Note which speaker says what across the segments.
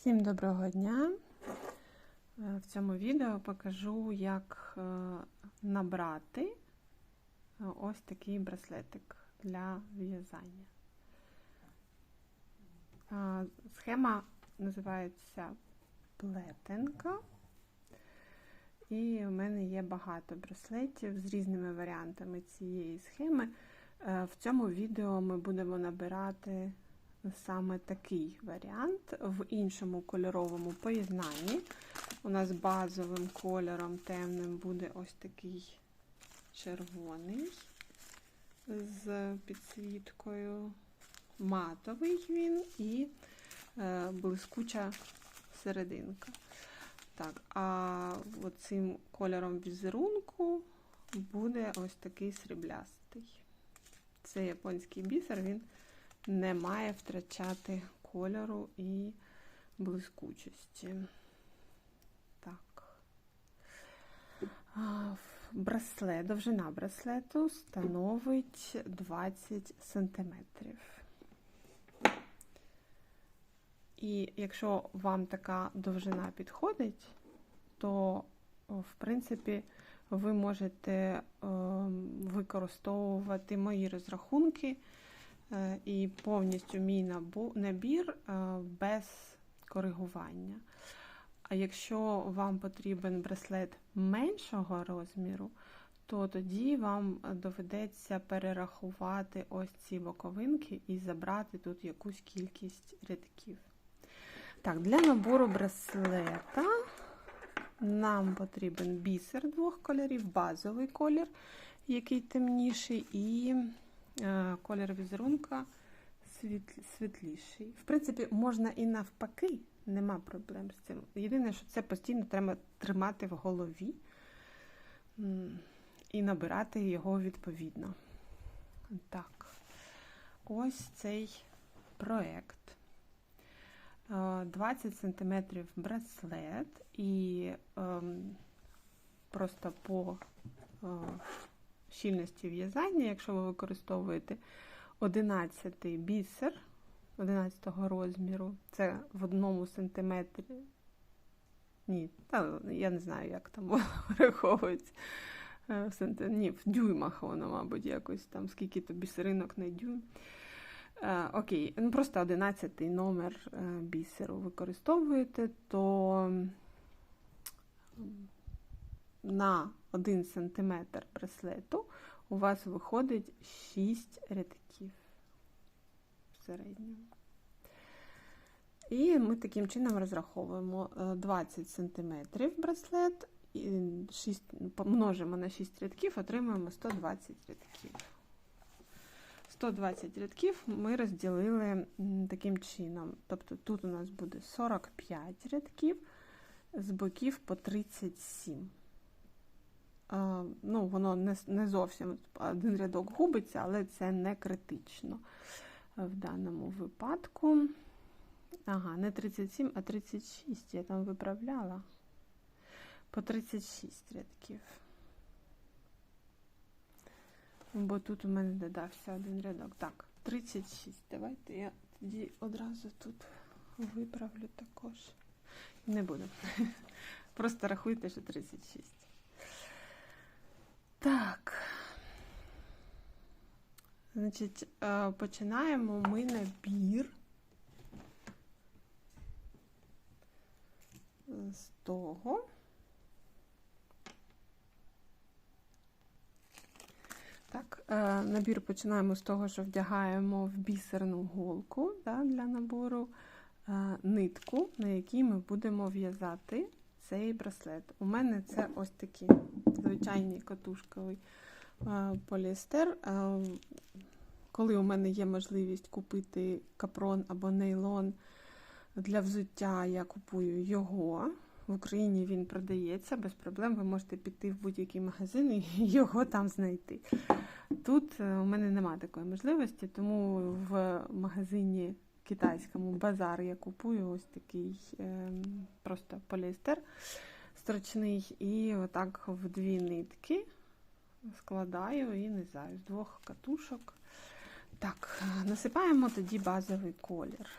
Speaker 1: Всім доброго дня! Е, В цьому відео покажу, як е, набрати е, ось такий браслетик для в'язання. Схема називається плетенка. І у мене є багато браслетів з різними варіантами цієї схеми. В цьому відео ми будемо набирати саме такий варіант в іншому кольоровому поєднанні. У нас базовим кольором темним буде ось такий червоний з підсвіткою, матовий він і е, блискуча серединка. Так, а цим кольором візерунку буде ось такий сріблястий. Це японський бісер, він не має втрачати кольору і блискучості. Так. Браслет, довжина браслету становить 20 см. І якщо вам така довжина підходить, то, в принципі, ви можете е, використовувати мої розрахунки і повністю мій набір без коригування. А якщо вам потрібен браслет меншого розміру, то тоді вам доведеться перерахувати ось ці боковинки і забрати тут якусь кількість рядків. Так, для набору браслета нам потрібен бісер двох кольорів, базовий колір, який темніший, і колір візерунка світліший. В принципі, можна і навпаки, нема проблем з цим. Єдине, що це постійно треба тримати в голові і набирати його відповідно. Так, ось цей проект. 20 см браслет і ем, просто по е, щільності в'язання, якщо ви використовуєте 11 бісер 11 розміру, це в одному сантиметрі. Ні, та, я не знаю, як там враховується. Ні, в дюймах воно, мабуть, якось там, скільки то бісеринок на дюйм. Окей, ну просто 11 номер бісеру використовуєте, то на 1 см браслету у вас виходить 6 рядків в середньому. І ми таким чином розраховуємо 20 см браслет, і 6, множимо на 6 рядків, отримуємо 120 рядків. 120 рядків ми розділили таким чином. Тобто тут у нас буде 45 рядків, з боків по 37 ну, воно не не зовсім один рядок губиться, але це не критично в даному випадку. Ага, не 37, а 36. Я там виправляла. По 36 рядків. Бо тут у мене додався один рядок. Так, 36. Давайте я тоді одразу тут виправлю також. Не буду. Просто рахуйте, що 36. Так. Значить, е, починаємо ми набір з того. Так, е, набір починаємо з того, що вдягаємо в бісерну голку да, для набору е, нитку, на якій ми будемо в'язати цей браслет. У мене це ось такий звичайний катушковий поліестер. Коли у мене є можливість купити капрон або нейлон для взуття, я купую його. В Україні він продається без проблем. Ви можете піти в будь-який магазин і його там знайти. Тут е, у мене немає такої можливості, тому в магазині китайському базар я купую ось такий е, просто поліестер строчний, і отак в дві нитки складаю і низаю з двох катушок. Так, е, насипаємо тоді базовий колір.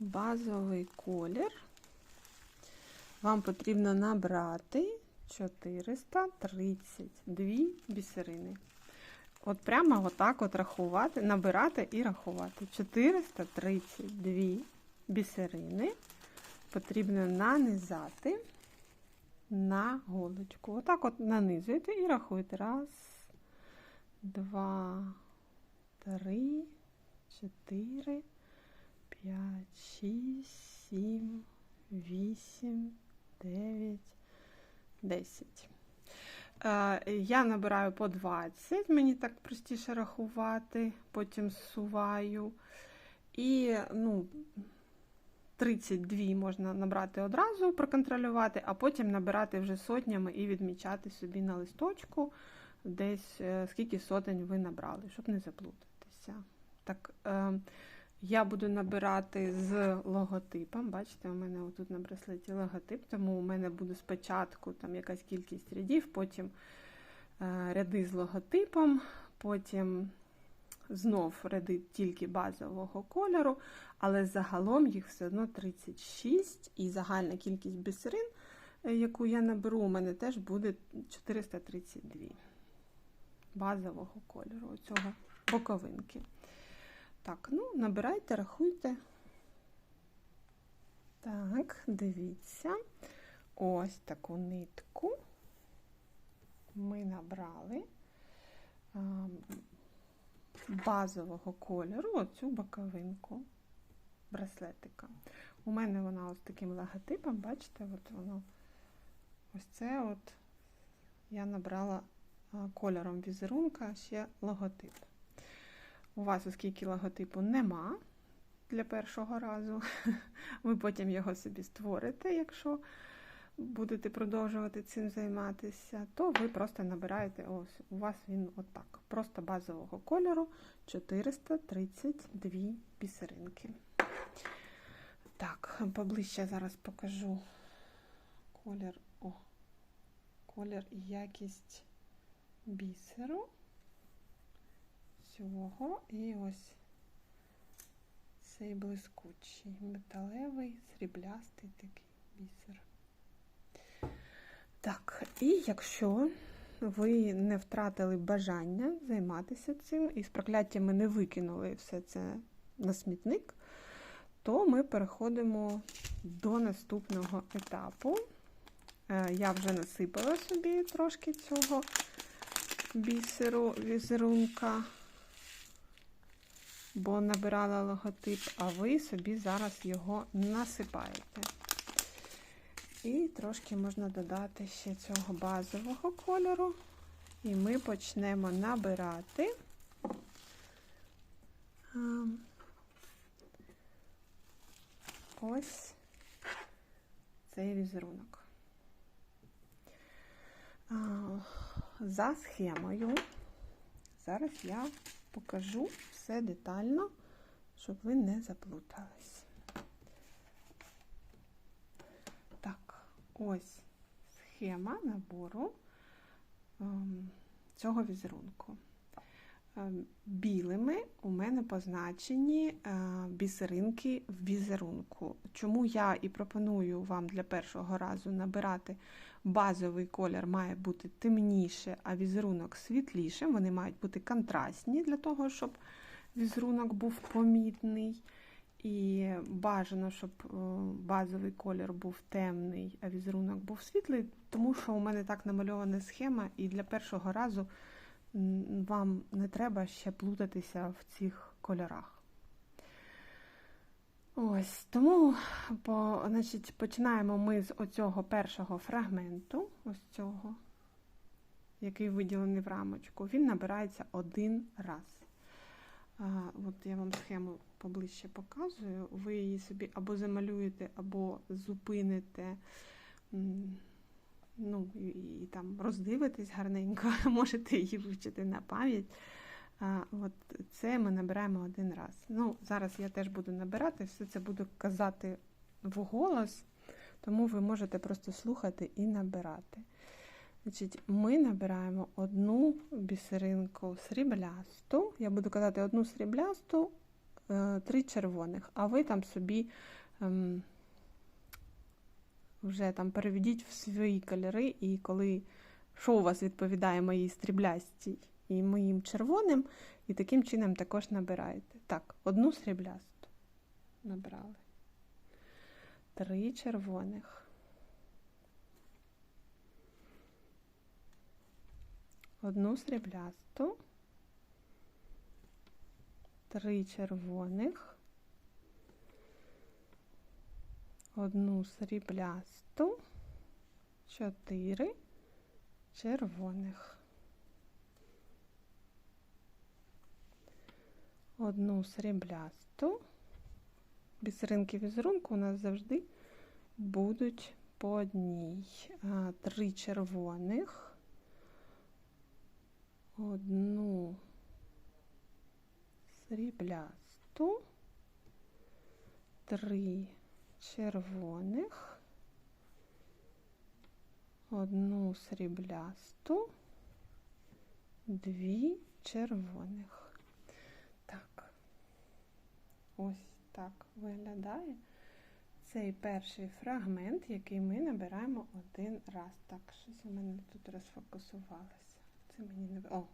Speaker 1: Базовий колір вам потрібно набрати 432 бісерини. От прямо отак от рахувати, набирати і рахувати. 432 бісерини потрібно нанизати на голочку. Отак от нанизуєте і рахуєте. Раз, два, три, чотири, п'ять, шість, сім, вісім, дев'ять, десять. Е, я набираю по 20, мені так простіше рахувати, потім зсуваю. І ну, 32 можна набрати одразу, проконтролювати, а потім набирати вже сотнями і відмічати собі на листочку, десь е, скільки сотень ви набрали, щоб не заплутатися. Так, е, я буду набирати з логотипом. Бачите, у мене тут на браслеті логотип, тому у мене буде спочатку там якась кількість рядів, потім е, ряди з логотипом, потім знов ряди тільки базового кольору, але загалом їх все одно 36, і загальна кількість бісерин, е, яку я наберу, у мене теж буде 432 базового кольору, цього боковинки. Так, ну, набирайте, рахуйте. Так, дивіться. Ось таку нитку ми набрали базового кольору оцю боковинку браслетика. У мене вона ось таким логотипом, бачите, от воно ось це от я набрала кольором візерунка ще логотип. У вас, оскільки логотипу нема для першого разу, ви потім його собі створите, якщо будете продовжувати цим займатися, то ви просто набираєте, ось у вас він отак. Просто базового кольору 432 бісеринки. Так, поближче зараз покажу колір, о, колір і якість бісеру цього і ось цей блискучий, металевий, сріблястий такий бісер. Так, і якщо ви не втратили бажання займатися цим і з прокляттями не викинули все це на смітник, то ми переходимо до наступного етапу. Е, я вже насипала собі трошки цього бісеру, візерунка бо набирала логотип, а ви собі зараз його насипаєте. І трошки можна додати ще цього базового кольору. І ми почнемо набирати ось цей візерунок. За схемою, зараз я покажу все детально, щоб ви не заплутались. Так, ось схема набору ем, цього візерунку. Ем, білими у мене позначені е, бісеринки в візерунку. Чому я і пропоную вам для першого разу набирати базовий колір має бути темніше, а візерунок світлішим. Вони мають бути контрастні для того, щоб візерунок був помітний. І бажано, щоб е, базовий колір був темний, а візерунок був світлий, тому що у мене так намальована схема, і для першого разу вам не треба ще плутатися в цих кольорах. Ось, Тому по, значить, починаємо ми з оцього першого фрагменту, ось цього, який виділений в рамочку, він набирається один раз. От Я вам схему поближче показую. Ви її собі або замалюєте, або зупините, ну, і, там роздивитесь гарненько, можете її вивчити на пам'ять. От Це ми набираємо один раз. Ну, Зараз я теж буду набирати, все це буду казати вголос, тому ви можете просто слухати і набирати. Значить, Ми набираємо одну бісеринку сріблясту. Я буду казати одну сріблясту, три червоних, а ви там собі ем, вже там переведіть в свої кольори, і коли що у вас відповідає моїй сріблястій і моїм червоним, і таким чином також набираєте. Так, одну сріблясту набрали. Три червоних. Одну сріблясту. Три червоних. Одну сріблясту. Чотири червоних. Одну сріблясту. Бісеринки візерунку у нас завжди будуть по одній. Три червоних. Одну сріблясту. Три червоних. Одну сріблясту, дві червоних. Так, ось так виглядає цей перший фрагмент, який ми набираємо один раз. Так, щось у мене тут розфокусувалося. Це мені не О,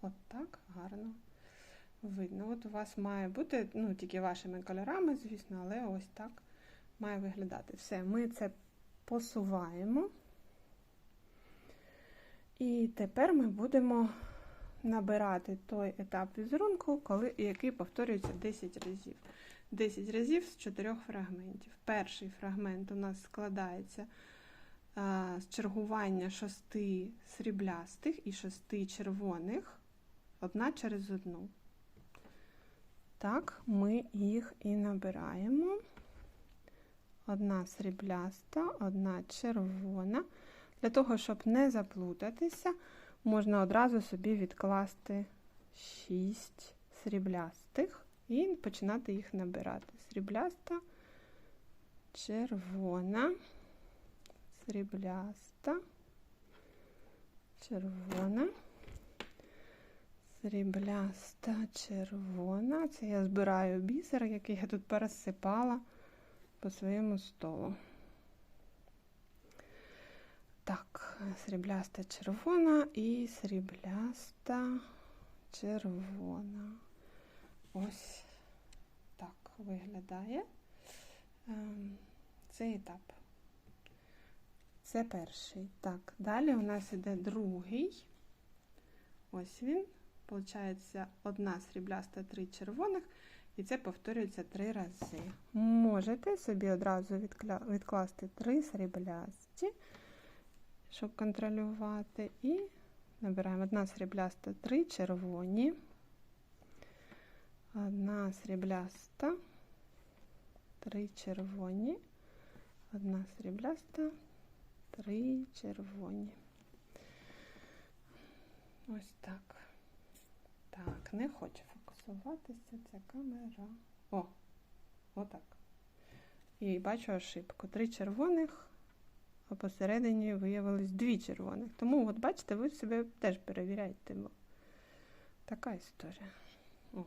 Speaker 1: от так гарно видно. От у вас має бути, ну, тільки вашими кольорами, звісно, але ось так має виглядати. Все, ми це посуваємо. І тепер ми будемо набирати той етап візерунку, коли, який повторюється 10 разів. 10 разів з 4 фрагментів. Перший фрагмент у нас складається а, з чергування шести сріблястих і шести червоних, одна через одну. Так, ми їх і набираємо. Одна срібляста, одна червона. Для того, щоб не заплутатися, можна одразу собі відкласти 6 сріблястих і починати їх набирати. Срібляста, червона, срібляста, червона, срібляста, червона. Це я збираю бісер, який я тут пересипала по своєму столу. Так, срібляста червона і срібляста червона. Ось так виглядає ем, цей етап. Це перший. Так, далі у нас іде другий. Ось він. Получається, одна срібляста, три червоних, і це повторюється три рази. Можете собі одразу відкласти три сріблясті щоб контролювати. І набираємо одна срібляста, три червоні, одна срібляста, три червоні, одна срібляста, три червоні. Ось так. Так, не хоче фокусуватися ця камера. О, отак. І бачу ошибку. Три червоних, а посередині виявилось дві червоних. Тому, от бачите, ви себе теж перевіряєте. Бо така історія. О,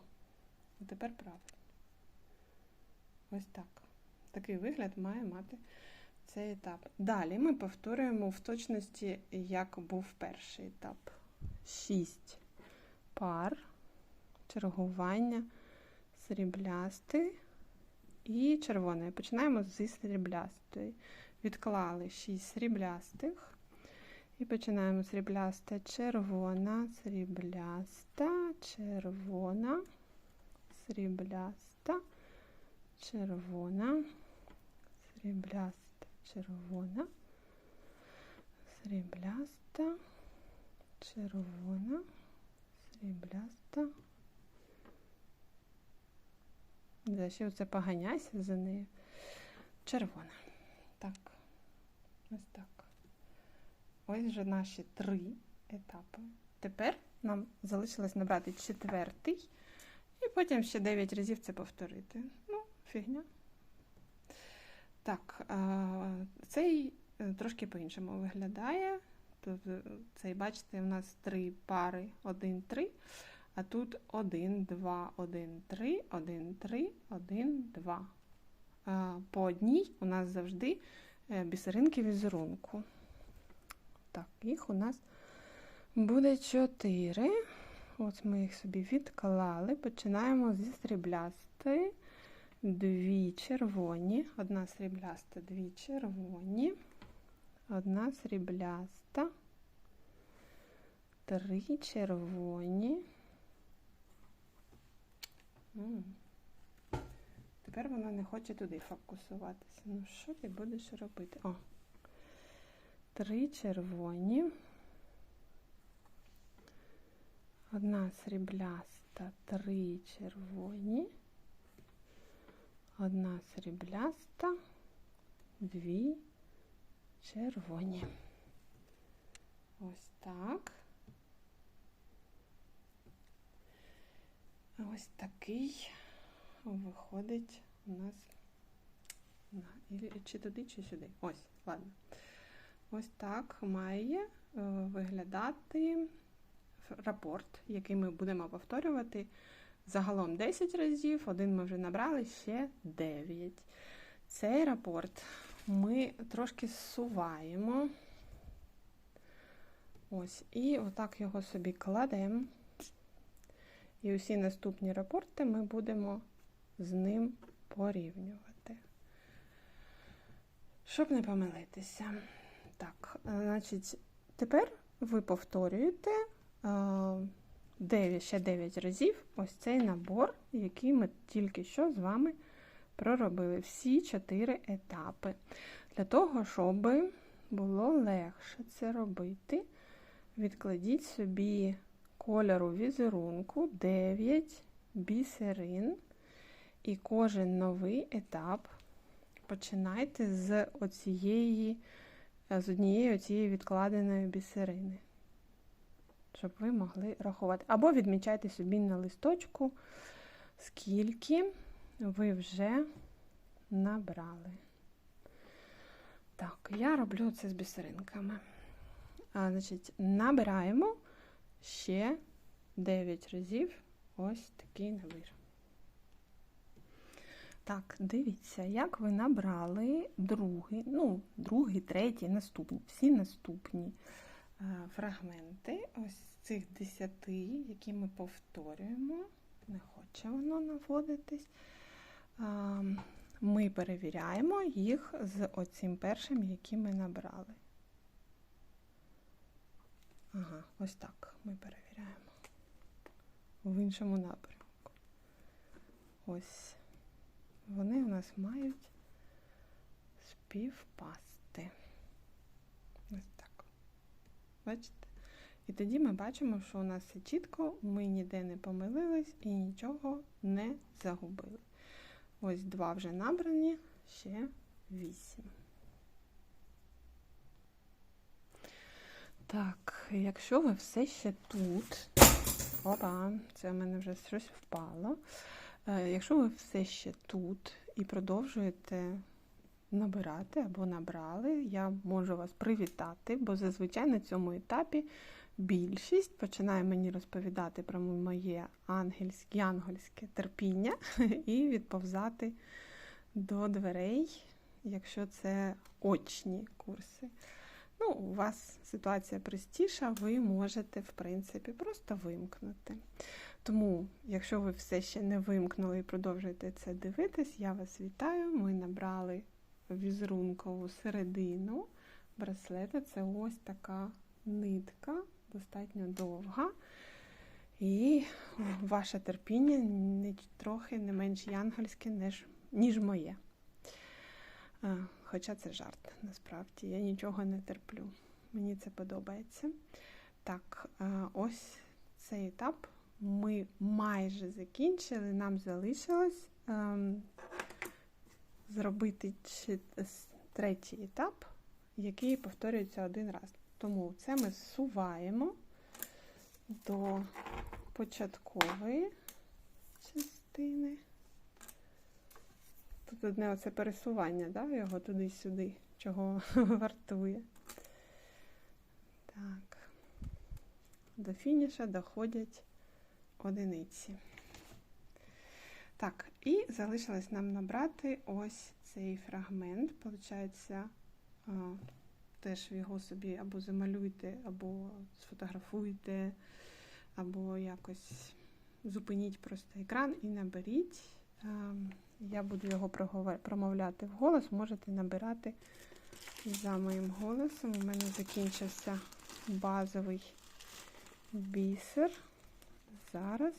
Speaker 1: тепер правильно. Ось так. Такий вигляд має мати цей етап. Далі ми повторюємо в точності, як був перший етап. Шість пар, чергування, сріблястий і червоної. Починаємо зі сріблястої відклали 6 сріблястих. І починаємо срібляста червона, срібляста, червона, срібляста, червона, срібляста, червона, срібляста, червона, срібляста. Да, ще оце поганяйся за нею. Червона. Так, ось так. Ось вже наші три етапи. Тепер нам залишилось набрати четвертий, і потім ще 9 разів це повторити. Ну, фігня. Так, цей е, трошки по-іншому виглядає. Е, цей, бачите, у нас три пари, один, три. А тут 1, 2, 1, 3, 1, 3, 1, 2. Е, По одній у нас завжди е, бісеринки візерунку. Так, їх у нас буде 4. Ось ми їх собі відклали. Починаємо зі сріблястої. Дві червоні, одна срібляста, дві червоні, одна срібляста, три червоні. Тепер вона не хоче туди фокусуватися. Ну, що ти будеш робити? О. Три червоні. Одна срібляста, три червоні. Одна срібляста, дві червоні. Ось так. Ось такий виходить у нас чи туди, чи сюди. Ось, ладно. Ось так має е, виглядати рапорт, який ми будемо повторювати загалом 10 разів. Один ми вже набрали, ще 9. Цей рапорт ми трошки зсуваємо. Ось, і отак його собі кладемо. І усі наступні рапорти ми будемо з ним порівнювати. Щоб не помилитися. Так, е, значить, тепер ви повторюєте е, 9, ще 9 разів ось цей набор, який ми тільки що з вами проробили. Всі 4 етапи. Для того, щоб було легше це робити, відкладіть собі кольору візерунку 9 бісерин. І кожен новий етап починайте з оцієї, з однієї оцієї відкладеної бісерини, щоб ви могли рахувати. Або відмічайте собі на листочку, скільки ви вже набрали. Так, я роблю це з бісеринками. А, значить, набираємо ще 9 разів ось такий набір. Так, дивіться, як ви набрали другий, ну, другий, третій, наступні, всі наступні е, фрагменти ось цих десяти, які ми повторюємо. Не хоче воно наводитись. Ми перевіряємо їх з оцим першим, який ми набрали. Ага, ось так ми перевіряємо. В іншому напрямку. Ось. Вони у нас мають співпасти. Ось так. Бачите? І тоді ми бачимо, що у нас все чітко, ми ніде не помилились і нічого не загубили. Ось два вже набрані, ще вісім. Так, якщо ви все ще тут. Опа, це в мене вже щось впало. Е, Якщо ви все ще тут і продовжуєте набирати або набрали, я можу вас привітати, бо зазвичай на цьому етапі більшість починає мені розповідати про моє ангельське, янгольське терпіння і відповзати до дверей, якщо це очні курси. Ну, у вас ситуація простіша, ви можете, в принципі, просто вимкнути. Тому, якщо ви все ще не вимкнули і продовжуєте це дивитись, я вас вітаю. Ми набрали візерункову середину браслета. Це ось така нитка, достатньо довга. І ваше терпіння не, трохи не менш янгольське, ніж, ніж моє. Хоча це жарт, насправді, я нічого не терплю. Мені це подобається. Так, ось цей етап ми майже закінчили. Нам залишилось ем, зробити третій етап, який повторюється один раз. Тому це ми зсуваємо до початкової частини. Тут одне оце пересування, да, його туди-сюди, чого вартує. Так. До фініша доходять одиниці. Так, і залишилось нам набрати ось цей фрагмент. Получається, теж його собі або замалюйте, або сфотографуйте, або якось зупиніть просто екран і наберіть. Я буду його промовляти вголос, можете набирати за моїм голосом. У мене закінчився базовий бісер. Зараз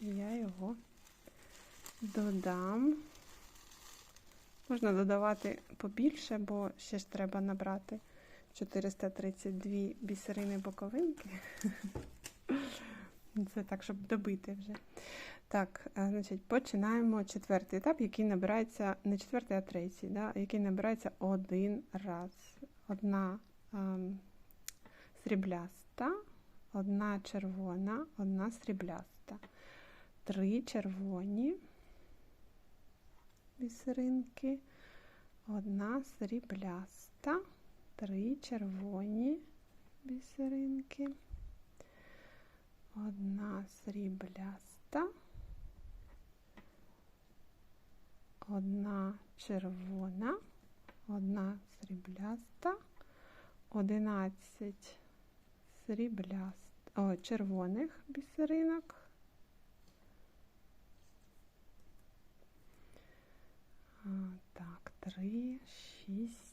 Speaker 1: я його додам. Можна додавати побільше, бо ще ж треба набрати 432 бісерини боковинки. Це так, щоб добити вже. Так, е, значить, починаємо четвертий етап, який набирається не четвертий, а третій, да, який набирається один раз. Одна ем, срібляста, одна червона, одна срібляста. Три червоні бісеринки, одна срібляста, три червоні бісеринки, одна срібляста, одна червона, одна срібляста, одинадцять срібляст, о, червоних бісеринок. Так, три, шість.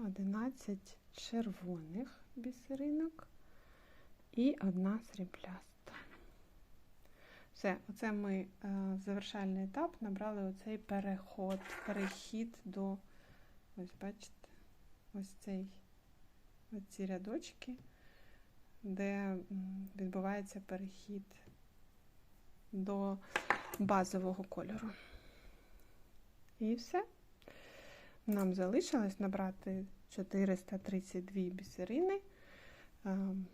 Speaker 1: П'ять, одинадцять червоних бісеринок і одна срібляста. Все, оце ми е, завершальний етап набрали оцей переход, перехід до, ось бачите, ось цей оці рядочки де відбувається перехід до базового кольору. І все. Нам залишилось набрати 432 бісерини ем,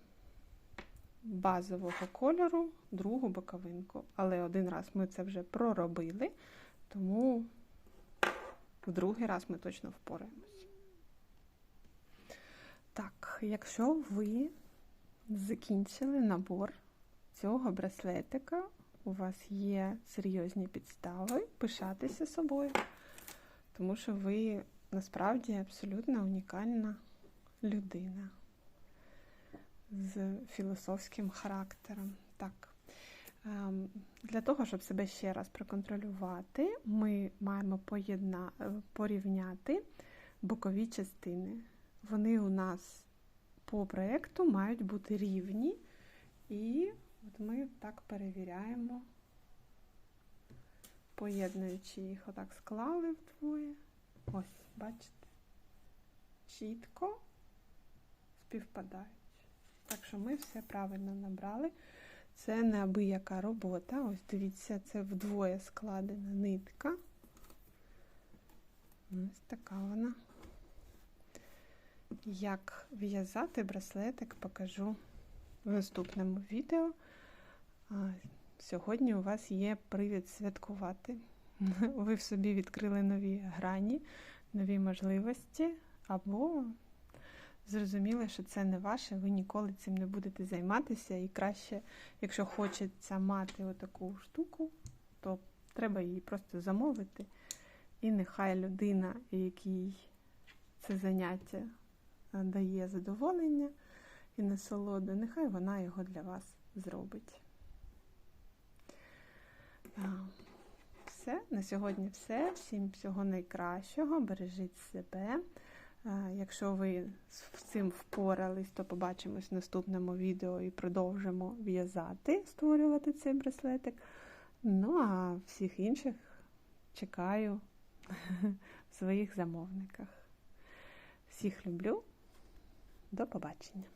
Speaker 1: базового кольору, другу боковинку. Але один раз ми це вже проробили, тому в другий раз ми точно впораємось. Так, якщо ви закінчили набор цього браслетика. У вас є серйозні підстави пишатися собою, тому що ви насправді абсолютно унікальна людина з філософським характером. Так. Ем, для того, щоб себе ще раз проконтролювати, ми маємо поєдна... порівняти бокові частини. Вони у нас по проєкту мають бути рівні. І от ми так перевіряємо, поєднуючи їх, отак склали вдвоє. Ось, бачите, чітко співпадають. Так що ми все правильно набрали. Це неабияка робота. Ось дивіться, це вдвоє складена нитка. Ось така вона. Як в'язати браслетик, покажу в наступному відео. Сьогодні у вас є привід святкувати. Ви в собі відкрили нові грані, нові можливості, або зрозуміли, що це не ваше, ви ніколи цим не будете займатися. І краще, якщо хочеться мати отаку штуку, то треба її просто замовити. І нехай людина, якій це заняття дає задоволення і насолоду, нехай вона його для вас зробить. Все, на сьогодні все. Всім всього найкращого. Бережіть себе. Якщо ви з цим впорались, то побачимось в наступному відео і продовжимо в'язати, створювати цей браслетик. Ну, а всіх інших чекаю в своїх замовниках. Всіх люблю. До побачення!